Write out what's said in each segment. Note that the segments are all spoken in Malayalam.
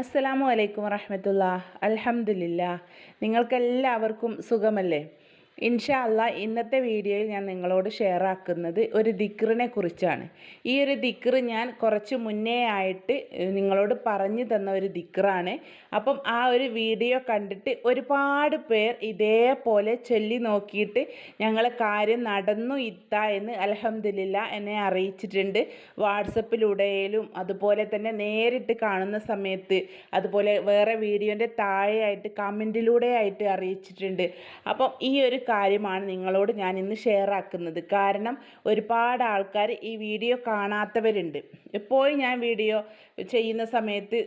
അസ്സലാമു അലൈക്കും വറഹമത്തുള്ള അൽഹംദുലില്ല നിങ്ങൾക്കെല്ലാവർക്കും സുഖമല്ലേ? ഇൻഷാ അല്ലാ ഇന്നത്തെ വീഡിയോയിൽ ഞാൻ നിങ്ങളോട് ഷെയർ ആക്കുന്നത് ഒരു ദിക്റിനെ കുറിച്ചാണ്. ഈ ഒരു ദിക്റ് ഞാൻ കുറച്ച് മുന്നേ ആയിട്ട് നിങ്ങളോട് പറഞ്ഞു തന്ന ഒരു ദിക്റാണ്. അപ്പം ആ ഒരു വീഡിയോ കണ്ടിട്ട് ഒരുപാട് പേർ ഇതേപോലെ ചൊല്ലി നോക്കിയിട്ട് ഞങ്ങൾ കാര്യം നടന്നു ഇത്ത എന്ന് അലഹമില്ല എന്നെ അറിയിച്ചിട്ടുണ്ട്. വാട്സപ്പിലൂടെയും അതുപോലെ തന്നെ നേരിട്ട് കാണുന്ന സമയത്ത് അതുപോലെ വേറെ വീഡിയോന്റെ താഴെയായിട്ട് കമന്റിലൂടെ ആയിട്ട് അറിയിച്ചിട്ടുണ്ട്. അപ്പം ഈ ഒരു കാര്യമാണ് നിങ്ങളോട് ഞാൻ ഇന്ന് ഷെയർ ആക്കുന്നത്. കാരണം ഒരുപാട് ആൾക്കാർ ഈ വീഡിയോ കാണാത്തവരുണ്ട്. എപ്പോഴും ഞാൻ വീഡിയോ ചെയ്യുന്ന സമയത്ത്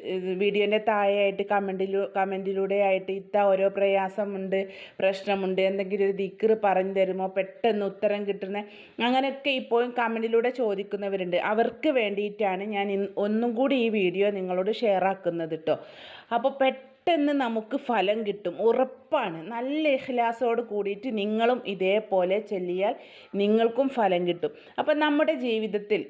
വീഡിയോന്റെ താഴെയായിട്ട് കമന്റിലൂ കമന്റിലൂടെ ആയിട്ട് ഇത്ത ഓരോ പ്രയാസമുണ്ട് പ്രശ്നമുണ്ട് എന്തെങ്കിലും ഒരു ദിക്കർ പറഞ്ഞു തരുമോ പെട്ടെന്ന് ഉത്തരം കിട്ടുന്ന അങ്ങനെയൊക്കെ ഇപ്പോഴും കമന്റിലൂടെ ചോദിക്കുന്നവരുണ്ട്. അവർക്ക് വേണ്ടിയിട്ടാണ് ഞാൻ ഒന്നും കൂടി ഈ വീഡിയോ നിങ്ങളോട് ഷെയർ ആക്കുന്നത് കേട്ടോ അപ്പോൾ പെട്ടെന്ന് നമുക്ക് ഫലം കിട്ടും. ഉറപ്പാണ്. നല്ല ഇഹ്ലാസോട് കൂടിയിട്ട് നിങ്ങളും ഇതേപോലെ ചെല്ലിയാൽ നിങ്ങൾക്കും ഫലം കിട്ടും. അപ്പം നമ്മുടെ ജീവിതത്തിൽ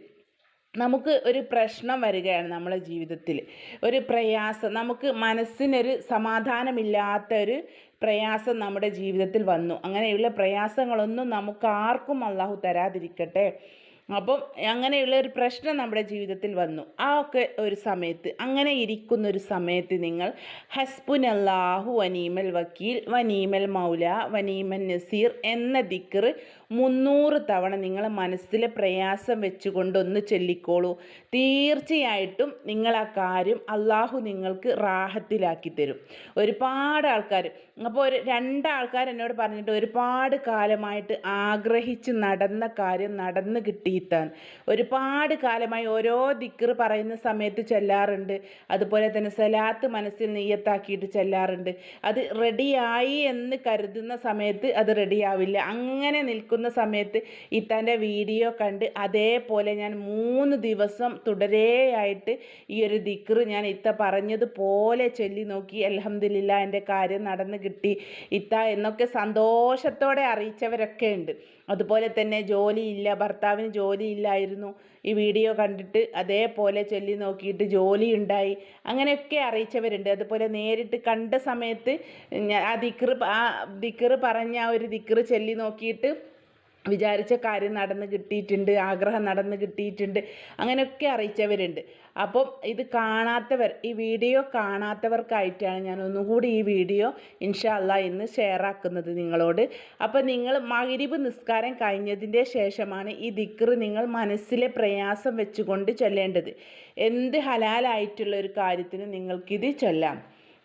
നമുക്ക് ഒരു പ്രശ്നം വരികയാണ് നമ്മളെ ജീവിതത്തിൽ. ഒരു പ്രയാസം നമുക്ക് മനസ്സിനൊരു സമാധാനമില്ലാത്ത ഒരു പ്രയാസം നമ്മുടെ ജീവിതത്തിൽ വന്നു. അങ്ങനെയുള്ള പ്രയാസങ്ങളൊന്നും നമുക്ക് ആർക്കും അള്ളാഹു തരാതിരിക്കട്ടെ. അപ്പം അങ്ങനെയുള്ള ഒരു പ്രശ്നം നമ്മുടെ ജീവിതത്തിൽ വന്നു. ആ ഒക്കെ ഒരു സമയത്ത് അങ്ങനെ ഇരിക്കുന്ന ഒരു സമയത്ത് നിങ്ങൾ ഹസ്ബുൻ അല്ലാഹു വനീമൽ വക്കീൽ വനീമൽ മൗല വനീമൽ നസീർ എന്ന ദിക്കർ മുന്നൂറ് തവണ നിങ്ങൾ മനസ്സിലെ പ്രയാസം വെച്ചുകൊണ്ട് ഒന്ന് ചൊല്ലിക്കോളൂ. തീർച്ചയായിട്ടും നിങ്ങൾ ആ കാര്യം അള്ളാഹു നിങ്ങൾക്ക് റാഹത്തിലാക്കി തരും. ഒരുപാട് ആൾക്കാർ അപ്പോൾ ഒരു രണ്ടാൾക്കാർ എന്നോട് പറഞ്ഞിട്ട് ഒരുപാട് കാലമായിട്ട് ആഗ്രഹിച്ച് നടന്ന കാര്യം നടന്ന് കിട്ടിയിട്ടാണ് ഒരുപാട് കാലമായി ഓരോ ദിക്ർ പറയുന്ന സമയത്ത് ചെല്ലാറുണ്ട്. അതുപോലെ തന്നെ സലാത്ത് മനസ്സിൽ നെയ്യത്താക്കിയിട്ട് ചെല്ലാറുണ്ട്. അത് റെഡിയായി എന്ന് കരുതുന്ന സമയത്ത് അത് റെഡിയാവില്ല അങ്ങനെ നിൽക്കുന്ന സമയത്ത് ഇത്താന്റെ വീഡിയോ കണ്ട് അതേപോലെ ഞാൻ മൂന്ന് ദിവസം തുടരെയായിട്ട് ഈ ഒരു ദിക്ർ ഞാൻ ഇത്ത പറഞ്ഞതുപോലെ ചൊല്ലി നോക്കി. അലഹമില്ല എന്റെ കാര്യം നടന്ന് കിട്ടി. ഇത്ത എന്നൊക്കെ സന്തോഷത്തോടെ അറിയിച്ചവരൊക്കെ ഉണ്ട്. അതുപോലെ തന്നെ ജോലിയില്ല ഭർത്താവിന് ജോലിയില്ലായിരുന്നു. ഈ വീഡിയോ കണ്ടിട്ട് അതേപോലെ ചൊല്ലി നോക്കിയിട്ട് ജോലി ഉണ്ടായി അങ്ങനെയൊക്കെ അറിയിച്ചവരുണ്ട്. അതുപോലെ നേരിട്ട് കണ്ട സമയത്ത് ആ ദിക്ർ ആ ദിക്ർ പറഞ്ഞ ആ ഒരു ദിക്ർ ചൊല്ലി നോക്കിയിട്ട് വിചാരിച്ച കാര്യം നടന്ന് കിട്ടിയിട്ടുണ്ട് ആഗ്രഹം നടന്ന് കിട്ടിയിട്ടുണ്ട് അങ്ങനെയൊക്കെ അറിയിച്ചവരുണ്ട്. അപ്പം ഇത് കാണാത്തവർ ഈ വീഡിയോ കാണാത്തവർക്കായിട്ടാണ് ഞാൻ ഒന്നുകൂടി ഈ വീഡിയോ ഇൻഷാ അല്ലാ ഇന്ന് ഷെയർ ആക്കുന്നത് നിങ്ങളോട്. അപ്പം നിങ്ങൾ മഗ്രിബ് നിസ്കാരം കഴിഞ്ഞതിന്റെ ശേഷമാണ് ഈ ദിക്റ് നിങ്ങൾ മനസ്സിലെ പ്രയാസം വെച്ചുകൊണ്ട് ചൊല്ലേണ്ടത്. എന്ത് ഹലാലായിട്ടുള്ള ഒരു കാര്യത്തിന് നിങ്ങൾക്കിത് ചൊല്ലാം.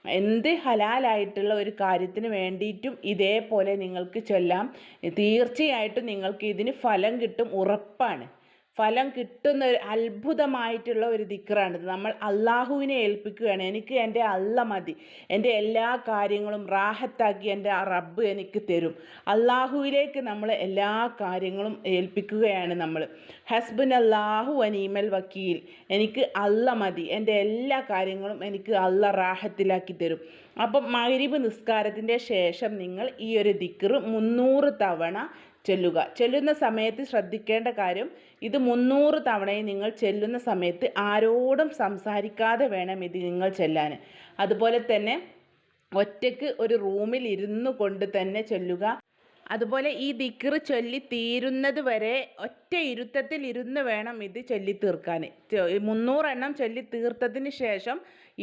എന്ത് ഹലാലായിട്ടുള്ള ഒരു കാര്യത്തിന് വേണ്ടിയിട്ടും ഇതേപോലെ നിങ്ങൾക്ക് ചൊല്ലാം. തീർച്ചയായിട്ടും നിങ്ങൾക്ക് ഇതിന് ഫലം കിട്ടും ഉറപ്പാണ്. ഫലം കിട്ടുന്ന ഒരു അത്ഭുതമായിട്ടുള്ള ഒരു ദിക്റാണിത്. നമ്മൾ അള്ളാഹുവിനെ ഏൽപ്പിക്കുകയാണ്. എനിക്ക് എന്റെ അല്ല മതി. എന്റെ എല്ലാ കാര്യങ്ങളും റാഹത്താക്കി എന്റെ ആ റബ്ബ് എനിക്ക് തരും. അള്ളാഹുവിലേക്ക് നമ്മൾ എല്ലാ കാര്യങ്ങളും ഏൽപ്പിക്കുകയാണ് നമ്മൾ. ഹസ്ബൻ അള്ളാഹു അനീമൽ വക്കീൽ. എനിക്ക് അല്ല മതി. എന്റെ എല്ലാ കാര്യങ്ങളും എനിക്ക് അല്ല റാഹത്തിലാക്കി തരും. അപ്പം മഗ്രിബ് നിസ്കാരത്തിന്റെ ശേഷം നിങ്ങൾ ഈ ഒരു ദിക്റ് മുന്നൂറ് തവണ ചൊല്ലുക. ചെല്ലുന്ന സമയത്ത് ശ്രദ്ധിക്കേണ്ട കാര്യം ഇത് മുന്നൂറ് തവണയും നിങ്ങൾ ചെല്ലുന്ന സമയത്ത് ആരോടും സംസാരിക്കാതെ വേണം ഇത് നിങ്ങൾ ചെല്ലാൻ. അതുപോലെ തന്നെ ഒറ്റയ്ക്ക് ഒരു റൂമിൽ ഇരുന്നു കൊണ്ട് തന്നെ ചെല്ലുക. അതുപോലെ ഈ ദിക്കർ ചൊല്ലി തീരുന്നത് വരെ ഒറ്റ ഇരുത്തത്തിൽ ഇരുന്ന് വേണം ഇത് ചൊല്ലി തീർക്കാൻ മുന്നൂറെണ്ണം ചൊല്ലി തീർത്തതിന് ശേഷം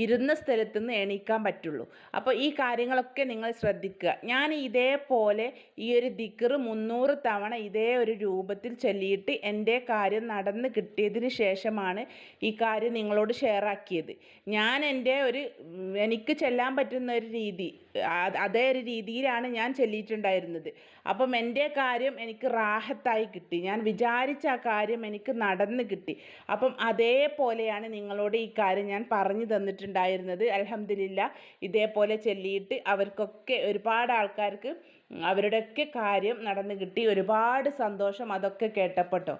ഇരുന്ന സ്ഥലത്തു നിന്ന് എണീക്കാൻ പറ്റുള്ളൂ. അപ്പോൾ ഈ കാര്യങ്ങളൊക്കെ നിങ്ങൾ ശ്രദ്ധിക്കുക. ഞാൻ ഇതേപോലെ ഈ ഒരു ദിക്ർ മുന്നൂറ് തവണ ഇതേ ഒരു രൂപത്തിൽ ചൊല്ലിയിട്ട് എന്റെ കാര്യം നടന്ന് കിട്ടിയതിന് ശേഷമാണ് ഈ കാര്യം നിങ്ങളോട് ഷെയർ ആക്കിയത്. ഞാൻ എന്റെ ഒരു എനിക്ക് ചെല്ലാൻ പറ്റുന്ന ഒരു രീതി അതേ ഒരു രീതിയിലാണ് ഞാൻ ചൊല്ലിയിട്ടുണ്ടായിരുന്നത്. അപ്പം എന്റെ കാര്യം എനിക്ക് റാഹത്തായി കിട്ടി. ഞാൻ വിചാരിച്ച ആ കാര്യം എനിക്ക് നടന്ന് കിട്ടി. അപ്പം അതേപോലെയാണ് നിങ്ങളോട് ഈ കാര്യം ഞാൻ പറഞ്ഞു തന്നിട്ടുണ്ടായിരുന്നത് അലഹമ്മദില്ല ഇതേപോലെ ചൊല്ലിയിട്ട് അവർക്കൊക്കെ ഒരുപാട് ആൾക്കാർക്ക് അവരുടെയൊക്കെ കാര്യം നടന്നു കിട്ടി. ഒരുപാട് സന്തോഷം അതൊക്കെ കേട്ടപ്പെട്ടോ.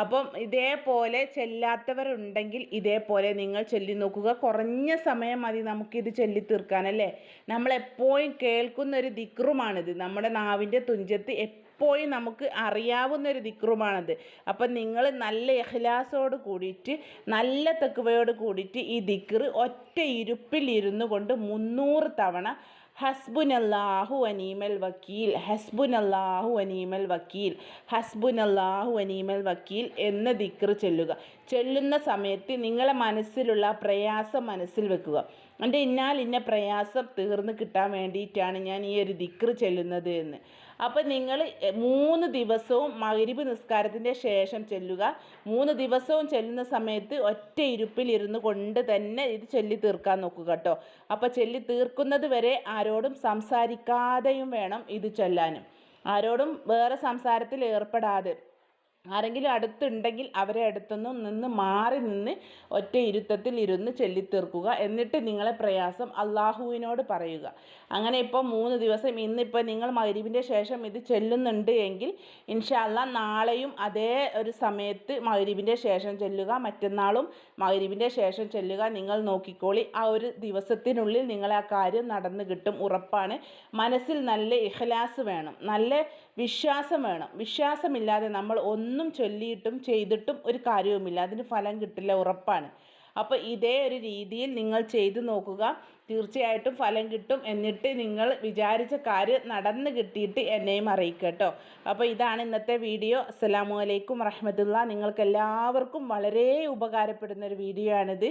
അപ്പം ഇതേപോലെ ചെല്ലാത്തവരുണ്ടെങ്കിൽ ഇതേപോലെ നിങ്ങൾ ചൊല്ലി നോക്കുക. കുറഞ്ഞ സമയം മതി നമുക്കിത് ചൊല്ലി തീർക്കാനല്ലേ നമ്മളെപ്പോഴും കേൾക്കുന്ന ഒരു ദിക്റുമാണിത്. നമ്മുടെ നാവിന്റെ തുഞ്ചത്ത് എപ്പോഴും നമുക്ക് അറിയാവുന്ന ഒരു ദിക്റുമാണത്. അപ്പം നിങ്ങൾ നല്ല എഹ്ലാസോട് കൂടിയിട്ട് നല്ല തെക്കുവയോട് കൂടിയിട്ട് ഈ ദിക്റ് ഒറ്റ ഇരുപ്പിൽ ഇരുന്നു കൊണ്ട് മുന്നൂറ് തവണ ഹസ്ബുനല്ലാഹു അനീമൽ വക്കീൽ ഹസ്ബുനല്ലാഹു അനീമൽ വക്കീൽ ഹസ്ബുനല്ലാഹു അനീമൽ വക്കീൽ എന്ന ദിക്റ് ചൊല്ലുക. ചൊല്ലുന്ന സമയത്ത് നിങ്ങളെ മനസ്സിലുള്ള പ്രയാസം മനസ്സിൽ വെക്കുക. എന്റെ ഇന്നാൽ ഇന്ന പ്രയാസം തീർന്നു കിട്ടാൻ വേണ്ടിയിട്ടാണ് ഞാൻ ഈ ഒരു ദിക്റ് ചൊല്ലുന്നത് എന്ന്. അപ്പോൾ നിങ്ങൾ മൂന്ന് ദിവസവും മഗ്രിബ് നിസ്കാരത്തിന്റെ ശേഷം ചെല്ലുക. മൂന്ന് ദിവസവും ചെല്ലുന്ന സമയത്ത് ഒറ്റ ഇരുപ്പിൽ ഇരുന്ന് കൊണ്ട് തന്നെ ഇത് ചൊല്ലി തീർക്കാൻ നോക്കുക കേട്ടോ അപ്പോൾ ചൊല്ലി തീർക്കുന്നത് വരെ ആരോടും സംസാരിക്കാതെയും വേണം ഇത് ചൊല്ലാനും. ആരോടും വേറെ സംസാരത്തിൽ ഏർപ്പെടാതെ. ആരെങ്കിലും അടുത്തുണ്ടെങ്കിൽ അവരെ അടുത്തുനിന്ന് നിന്ന് മാറി നിന്ന് ഒറ്റ ഇരുത്തത്തിൽ ഇരുന്ന് ചൊല്ലിത്തീർക്കുക. എന്നിട്ട് നിങ്ങളെ പ്രയാസം അള്ളാഹുവിനോട് പറയുക. അങ്ങനെ ഇപ്പോൾ മൂന്ന് ദിവസം ഇന്നിപ്പോൾ നിങ്ങൾ മഗ്രിബിന്റെ ശേഷം ഇത് ചൊല്ലുന്നുണ്ട് എങ്കിൽ ഇൻഷാല്ല നാളെയും അതേ ഒരു സമയത്ത് മഗ്രിബിന്റെ ശേഷം ചൊല്ലുക. മറ്റന്നാളും മഗ്രിബിന്റെ ശേഷം ചൊല്ലുക. നിങ്ങൾ നോക്കിക്കോളി. ആ ഒരു ദിവസത്തിനുള്ളിൽ നിങ്ങളെ ആ കാര്യം നടന്നു കിട്ടും ഉറപ്പാണ്. മനസ്സിൽ നല്ല ഇഹ്ലാസ് വേണം. നല്ല വിശ്വാസം വേണം. വിശ്വാസമില്ലാതെ നമ്മൾ ഒന്നും ചൊല്ലിയിട്ടും ചെയ്തിട്ടും ഒരു കാര്യവുമില്ല. അതിന് ഫലം കിട്ടില്ല ഉറപ്പാണ്. അപ്പോൾ ഇതേ ഒരു രീതിയിൽ നിങ്ങൾ ചെയ്തു നോക്കുക. തീർച്ചയായിട്ടും ഫലം കിട്ടും എന്നിട്ട് നിങ്ങൾ വിചാരിച്ച കാര്യം നടന്നു കിട്ടിയിട്ട് എന്നെയും അറിയിക്കുക കേട്ടോ അപ്പോൾ ഇതാണ് ഇന്നത്തെ വീഡിയോ. അസ്സലാമു അലൈക്കും വറഹമത്തുള്ള നിങ്ങൾക്ക് എല്ലാവർക്കും വളരെ ഉപകാരപ്പെടുന്ന ഒരു വീഡിയോ ആണിത്